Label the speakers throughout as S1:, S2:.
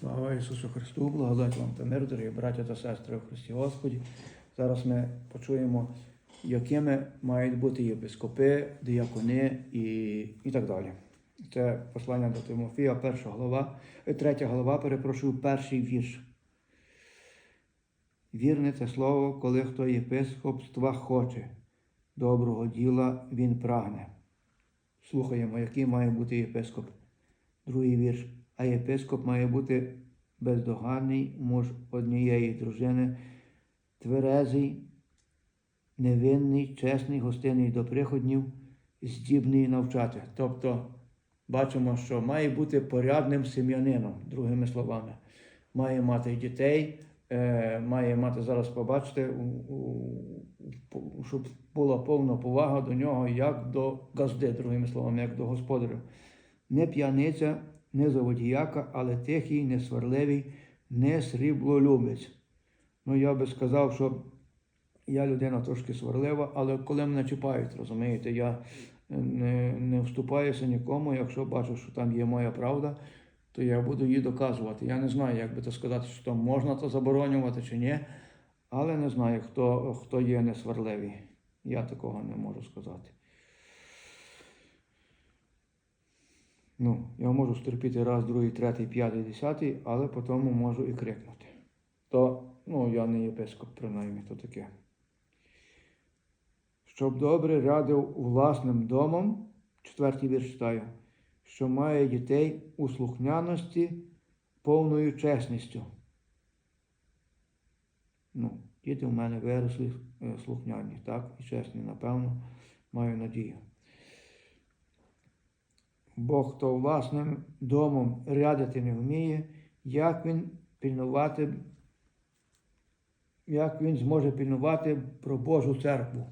S1: Слава Ісусу Христу, благодать вам та мир, дорогі браття та сестри у Христі Господі. Зараз ми почуємо, якими мають бути єпископи, діякони і, і так далі. Це послання до Тимофія, перша глава, е, третя глава, перепрошую, перший вірш. Вірне це слово, коли хто єпископства хоче, доброго діла він прагне. Слухаємо, який має бути єпископ. Другий вірш. А єпископ має бути бездоганний муж однієї дружини, тверезий, невинний, чесний, гостинний до приходнів, здібний навчати. Тобто бачимо, що має бути порядним сім'янином, другими словами. Має мати дітей, е, має мати зараз, у- щоб була повна повага до нього, як до газди, другими словами, як до господаря. Не п'яниця, не заводіяка, але тихий, не сварливий, не сріблолюбець. Ну, я би сказав, що я людина трошки сварлива, але коли мене чіпають, розумієте, я не, не вступаюся нікому. Якщо бачу, що там є моя правда, то я буду її доказувати. Я не знаю, як би то сказати, що можна то заборонювати чи ні, але не знаю, хто, хто є несварливий. Я такого не можу сказати. Ну, я можу стерпіти раз, другий, третій, п'ятий, десятий, але потім можу і крикнути. То, ну, я не єпископ, принаймні, то таке. Щоб добре радив власним домом, четвертий вірш читаю, що має дітей у слухняності повною чесністю. Ну, діти в мене виросли е, слухняні, так, і чесні, напевно, маю надію. Бо хто власним домом рядити не вміє, як він пильнувати, як він зможе пильнувати про Божу церкву.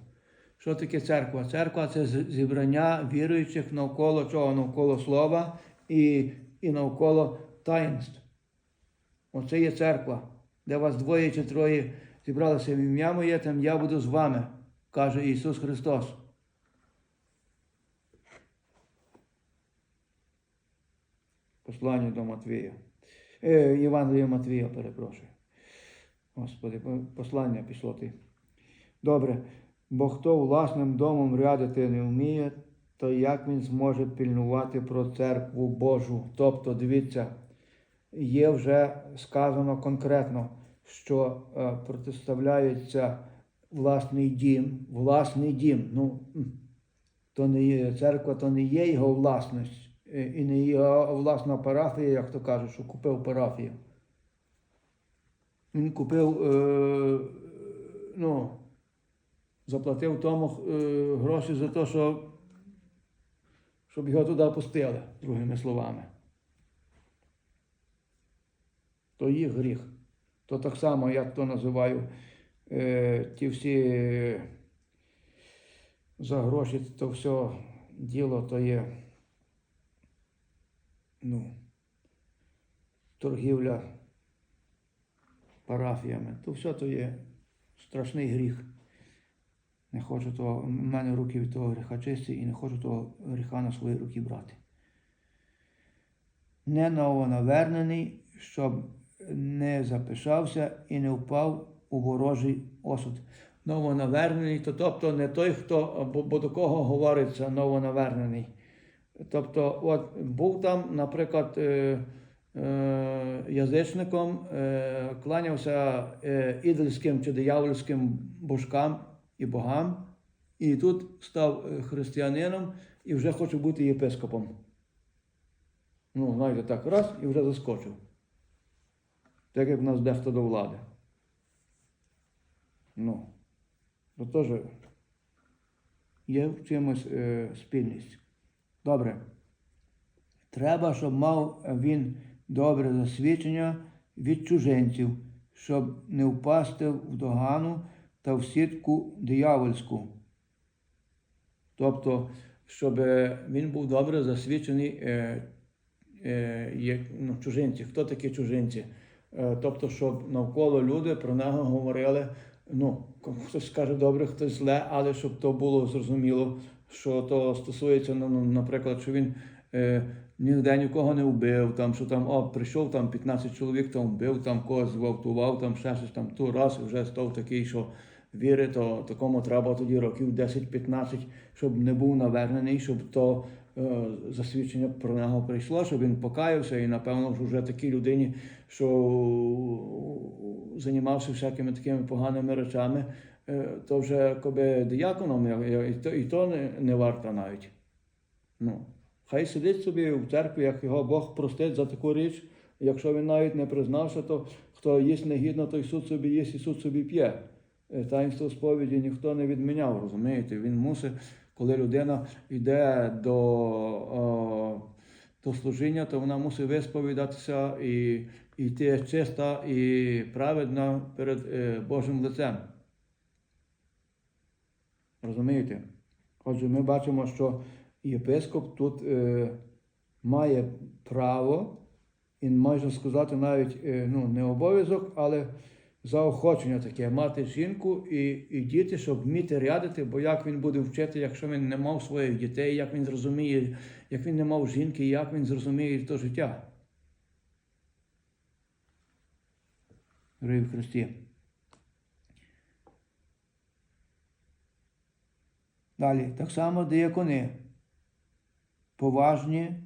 S1: Що таке церква? Церква це зібрання віруючих навколо чого? Навколо слова і, і навколо таїнств. Оце є церква, де вас двоє чи троє зібралися в ім'я моє, там я буду з вами, каже Ісус Христос. Послання до Матвія. Е, Євангелія Матвія, перепрошую. Господи, послання пішло ти. Добре, бо хто власним домом рядити не вміє, то як він зможе пильнувати про церкву Божу? Тобто, дивіться, є вже сказано конкретно, що е, протиставляється власний дім, власний дім. Ну, то не є церква, то не є його власність, і не його власна парафія, як то кажуть, що купив парафію. Він купив, е, ну, заплатив тому е, гроші за те, що, щоб його туди пустили, другими словами. То їх гріх. То так само, я то називаю е, ті всі за гроші, то все діло то є ну, торгівля парафіями. То все то є страшний гріх. Не хочу того, в мене руки від того гріха чисті і не хочу того гріха на свої руки брати. Не новонавернений, щоб не запишався і не впав у ворожий осуд. Новонавернений, то тобто не той, хто, бо, бо до кого говориться новонавернений. Тобто, от був там, наприклад, е, е, язичником, е, кланявся е, ідольським чи диявольським божкам і богам, і тут став е, християнином і вже хоче бути єпископом. Ну, знаєте, так, раз і вже заскочив. Так як в нас дехто до влади. Ну, то теж є в чимось е, спільність. Добре. Треба, щоб мав він добре засвідчення від чужинців, щоб не впасти в догану та в сітку диявольську. Тобто, щоб е, він був добре засвідчений е, е, ну, чужинці. Хто такі чужинці? Е, тобто, щоб навколо люди про нього говорили, ну, хтось скаже добре, хтось зле, але щоб то було зрозуміло, що то стосується, ну, ну, наприклад, що він е, ніде нікого не вбив, там, що там, о, прийшов там 15 чоловік, там вбив, там когось зґвалтував, там ще щось там ту раз і вже став такий, що віри, то такому треба тоді років 10-15, щоб не був навернений, щоб то е, засвідчення про нього прийшло, щоб він покаявся, і напевно ж вже такій людині, що займався всякими такими поганими речами, е, то вже коби діяконом, і то, і то не, не варто навіть. Ну, хай сидить собі в церкві, як його Бог простить за таку річ. Якщо він навіть не признався, то хто їсть негідно, той суд собі їсть і суд собі п'є. Е, Таїнство сповіді ніхто не відміняв, розумієте? Він мусить, коли людина йде до, о, до служіння, то вона мусить висповідатися і йти чиста і праведна перед е, Божим лицем. Розумієте? Отже, ми бачимо, що єпископ тут е, має право, і можна сказати, навіть е, ну, не обов'язок, але заохочення таке мати жінку і, і діти, щоб вміти рядити, бо як він буде вчити, якщо він не мав своїх дітей, як він зрозуміє, як він не мав жінки, як він зрозуміє то життя. Дорогі Христі. Далі, так само диякони. Поважні,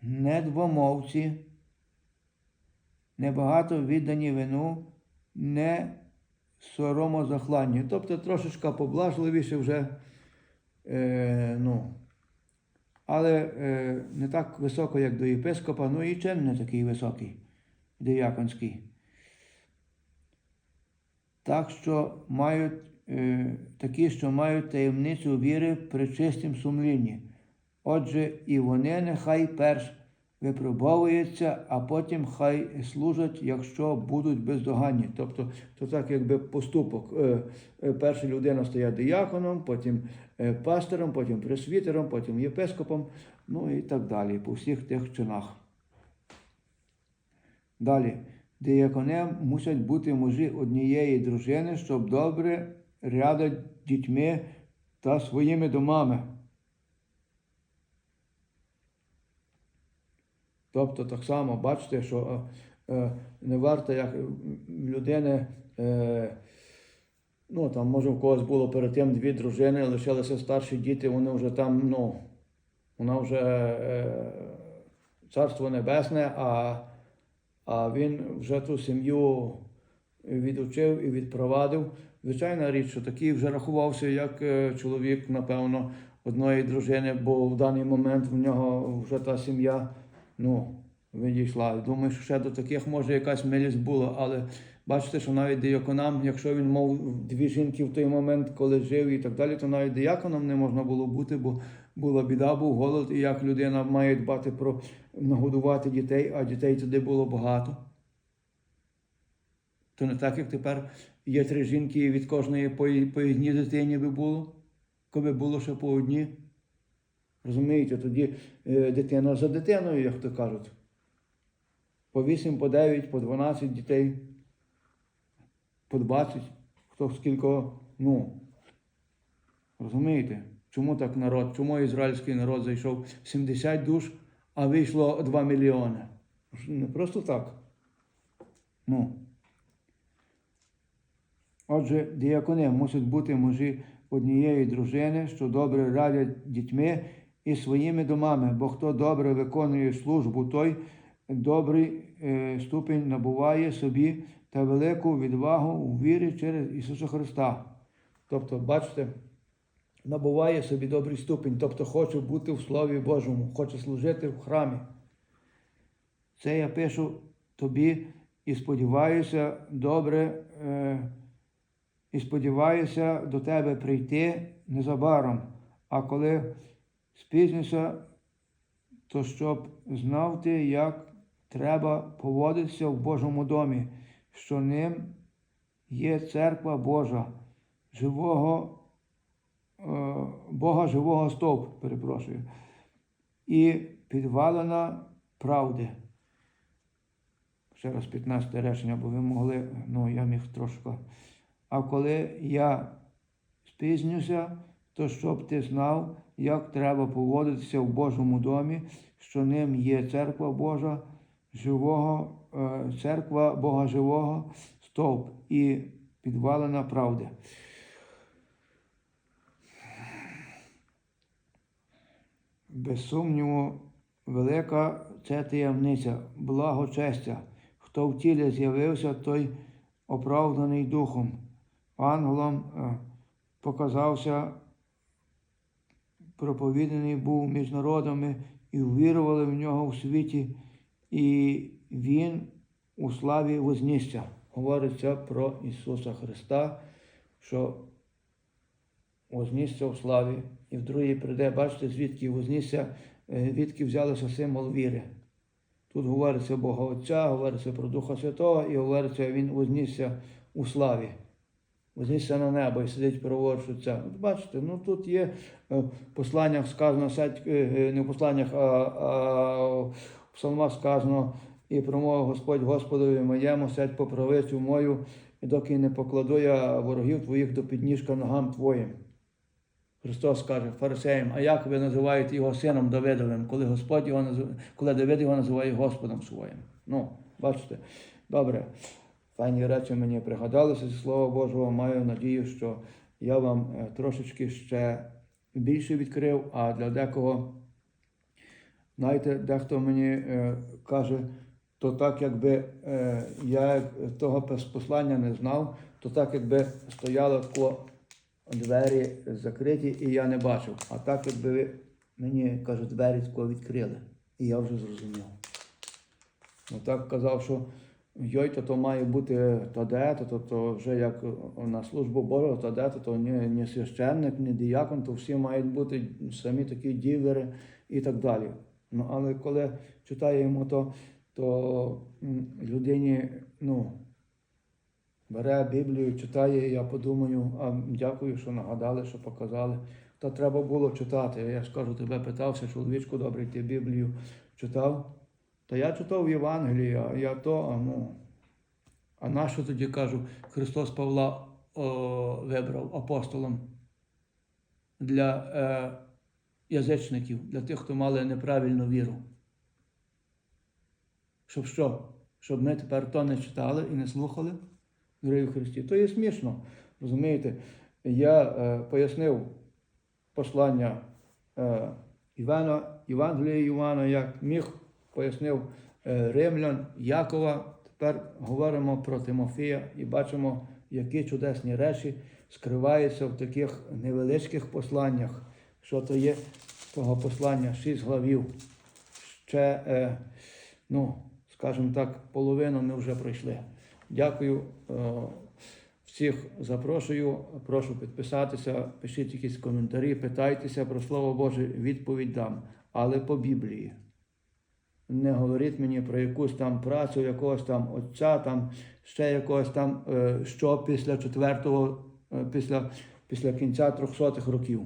S1: недвомовці, небагато віддані вину, не соромозахланні. Тобто трошечка поблажливіше вже, е, ну, але е, не так високо, як до єпископа, ну і чин не такий високий, дияконський. Так що мають такі, що мають таємницю віри при чистім сумлінні. Отже, і вони нехай перш випробовуються, а потім хай служать, якщо будуть бездоганні. Тобто, то так якби поступок. Е, е, перша людина стає дияконом, потім е, пастором, потім пресвітером, потім єпископом, ну і так далі, по всіх тих чинах. Далі. Дияконем мусять бути мужі однієї дружини, щоб добре рядать дітьми та своїми домами. Тобто так само бачите, що е, е, не варто як людини, е, ну там може в когось було перед тим дві дружини, лишилися старші діти, вони вже там, ну, вона вже е, царство небесне, а, а він вже ту сім'ю відучив і відпровадив. Звичайна річ, що такий вже рахувався як е, чоловік, напевно, одної дружини, бо в даний момент в нього вже та сім'я ну, відійшла. Думаю, що ще до таких може якась милість була, але бачите, що навіть дияконам, якщо він мав дві жінки в той момент, коли жив і так далі, то навіть дияконом не можна було бути, бо була біда, був голод, і як людина має дбати про нагодувати дітей, а дітей туди було багато. То не так, як тепер є три жінки, від кожної по, одній дитині би було, коли було ще по одній. Розумієте, тоді е, дитина за дитиною, як то кажуть. По 8, по 9, по 12 дітей, по 20, хто скільки, ну. Розумієте? Чому так народ? Чому ізраїльський народ зайшов 70 душ, а вийшло 2 мільйони? Не просто так. Ну. Отже, діякони мусять бути мужі однієї дружини, що добре радять дітьми і своїми домами, бо хто добре виконує службу, той добрий е, ступінь набуває собі та велику відвагу у вірі через Ісуса Христа. Тобто, бачите, набуває собі добрий ступінь, тобто хоче бути в Слові Божому, хоче служити в храмі. Це я пишу тобі і сподіваюся, добре. Е, і сподіваюся до тебе прийти незабаром, а коли спізнюся, то щоб знав ти, як треба поводитися в Божому домі, що ним є церква Божа, живого, е, Бога живого стовп, перепрошую, і підвалена правди. Ще раз 15 речення, бо ви могли, ну я міг трошки. А коли я спізнюся, то щоб ти знав, як треба поводитися в Божому домі, що ним є церква Божа, живого, е, церква Бога живого, стовп і підвалина правди. Без сумніву, велика це таємниця, благочестя. Хто в тілі з'явився, той оправданий духом. Ангелом е, показався, проповіданий був між народами і ввірували в нього в світі, і Він у славі вознісся. Говориться про Ісуса Христа, що вознісся в славі, і в другій прийде, бачите, звідки вознісся, е, звідки взялося символ віри. Тут говориться Бога Отця, говориться про Духа Святого і говориться, Він вознісся у славі. Вознісся на небо і сидить праворуч Отця. От бачите, ну тут є е, в посланнях сказано, е, е, не в посланнях, а, а в псалмах сказано, і промовив Господь Господові моєму, сядь по правицю мою, і доки не покладу я ворогів твоїх до підніжка ногам твоїм. Христос каже фарисеям, а як ви називаєте його сином Давидовим, коли Господь його назив... коли Давид його називає Господом своїм? Ну, бачите, добре. Файні речі мені пригадалися зі Слова Божого. Маю надію, що я вам е, трошечки ще більше відкрив, а для декого, знаєте, дехто мені е, каже, то так, якби е, я того послання не знав, то так, якби стояло тако двері закриті, і я не бачив. А так, якби ви мені каже, двері тако відкрили, і я вже зрозумів. Ну так казав, що йой, то, то має бути то де, то, то, то вже як на службу Божу, то де, то, то не, не священник, не діякон, то всі мають бути самі такі дівери і так далі. Ну, але коли читаємо то, то людині, ну, бере Біблію, читає, я подумаю, а дякую, що нагадали, що показали. Та треба було читати. Я ж кажу, тебе питався, чоловічку добрий, ти Біблію читав. Та я читав Євангелії, а я то, а ну. А нащо тоді кажу, Христос Павла о, вибрав апостолом для е, язичників, для тих, хто мали неправильну віру. Щоб що? Щоб ми тепер то не читали і не слухали дорогі Христі. То є смішно. Розумієте, я е, пояснив послання е, Івана, Євангелія Івана, як міг, пояснив е, римлян Якова. Тепер говоримо про Тимофія і бачимо, які чудесні речі скриваються в таких невеличких посланнях, що то є того послання, шість главів. Ще, е, ну, скажімо так, половину ми вже пройшли. Дякую. е, Всіх запрошую, прошу підписатися, пишіть якісь коментарі, питайтеся про Слово Боже, відповідь дам, але по Біблії. Не говоріть мені про якусь там працю, якогось там отця, там ще якогось там, е, що після четвертого, е, після, після кінця трьохсотих років.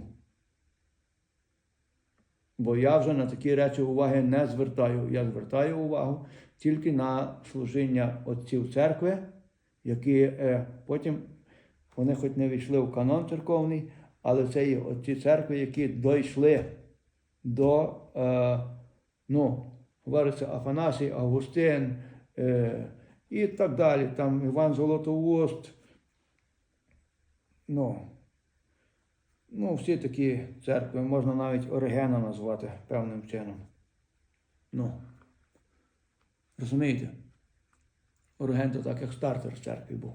S1: Бо я вже на такі речі уваги не звертаю. Я звертаю увагу тільки на служіння отців церкви, які е, потім вони хоч не війшли в канон церковний, але це є отці церкви, які дійшли до, ну, говориться, Афанасій, Августин е, і так далі. Там Іван Золотоуст. Ну, ну, всі такі церкви, можна навіть Оригена назвати певним чином. Ну, розумієте? Ориген то так, як стартер в церкві був.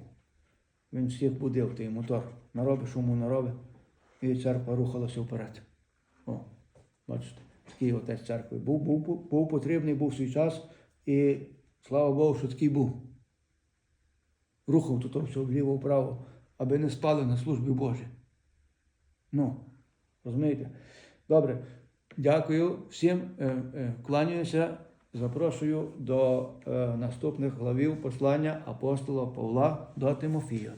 S1: Він всіх будив той мотор. Наробить шуму наробить, і церква рухалася вперед. О, бачите, такий отець церкви. Був, був, був, потрібний, був свій час, і слава Богу, що такий був. Рухав тут все вліво-вправо, аби не спали на службі Божій. Ну, розумієте? Добре. Дякую всім, е, е, кланяюся. Запрошую до е, наступних главів послання апостола Павла до Тимофія.